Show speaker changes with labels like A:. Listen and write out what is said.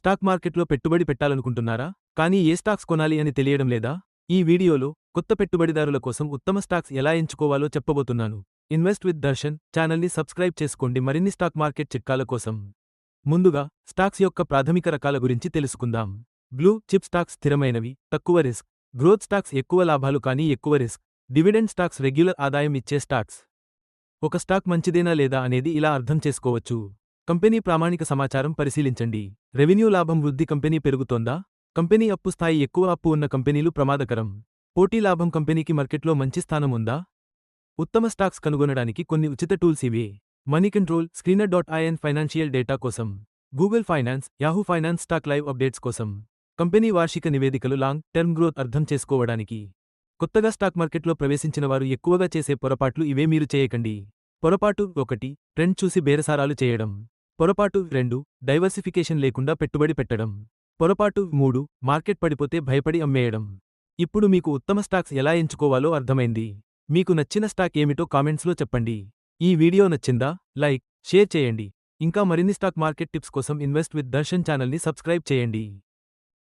A: Stock మార్కెట్లో పెట్టుబడి పెట్టాలనుకుంటున్నారా? కానీ ఏ స్టాక్స్ కొనాలి అని తెలియడం లేదా? ఈ వీడియోలో కొత్త పెట్టుబడిదారుల కోసం ఉత్తమ స్టాక్స్ ఎలా ఎంచుకోవాలో చెప్పబోతున్నాను. ఇన్వెస్ట్ విత్ దర్శన్ ఛానల్ని సబ్స్క్రైబ్ చేసుకోండి. మరిన్ని స్టాక్ మార్కెట్ చిట్కాల కోసం ముందుగా స్టాక్స్ యొక్క ప్రాథమిక రకాల గురించి తెలుసుకుందాం. బ్లూ చిప్ స్టాక్స్ స్థిరమైనవి తక్కువ రిస్క్. గ్రోత్ స్టాక్స్ ఎక్కువ లాభాలు కానీ ఎక్కువ రిస్క్. డివిడెండ్ స్టాక్స్ రెగ్యులర్ ఆదాయం ఇచ్చే స్టాక్స్. ఒక స్టాక్ మంచిదేనా లేదా అనేది ఇలా అర్థం చేసుకోవచ్చు. కంపెనీ ప్రామాణిక సమాచారం పరిశీలించండి. రెవెన్యూ లాభం వృద్ధి కంపెనీ పెరుగుతోందా? కంపెనీ అప్పు స్థాయి ఎక్కువ అప్పు ఉన్న కంపెనీలు ప్రమాదకరం. పోటీ లాభం కంపెనీకి మార్కెట్లో మంచి స్థానం ఉందా? ఉత్తమ స్టాక్స్ కనుగొనడానికి కొన్ని ఉచిత టూల్స్ ఇవే. Money control screener dot IN financial data కోసం. Google finance Yahoo finance stock live updates కోసం. కంపెనీ వార్షిక నివేదికలు లాంగ్ టర్మ్ గ్రోత్ అర్థం చేసుకోవడానికి. కొత్తగా స్టాక్ మార్కెట్లో ప్రవేశించిన వారు ఎక్కువగా చేసే పొరపాట్లు ఇవే మీరు చేయకండి. పొరపాటు ఒకటి ట్రెండ్ చూసి బేరసారాలు చేయడం. పొరపాటు రెండు డైవర్సిఫికేషన్ లేకుండా పెట్టుబడి పెట్టడం. పొరపాటు మూడు మార్కెట్ పడిపోతే భయపడి అమ్మేయడం. ఇప్పుడు మీకు ఉత్తమ స్టాక్స్ ఎలా ఎంచుకోవాలో అర్థమైంది. మీకు నచ్చిన స్టాక్ ఏమిటో కామెంట్స్లో చెప్పండి. ఈ వీడియో నచ్చిందా? లైక్ షేర్ చేయండి. ఇంకా మరిన్ని స్టాక్ మార్కెట్ టిప్స్ కోసం ఇన్వెస్ట్ విత్ దర్శన్ ఛానల్ని సబ్స్క్రైబ్ చేయండి.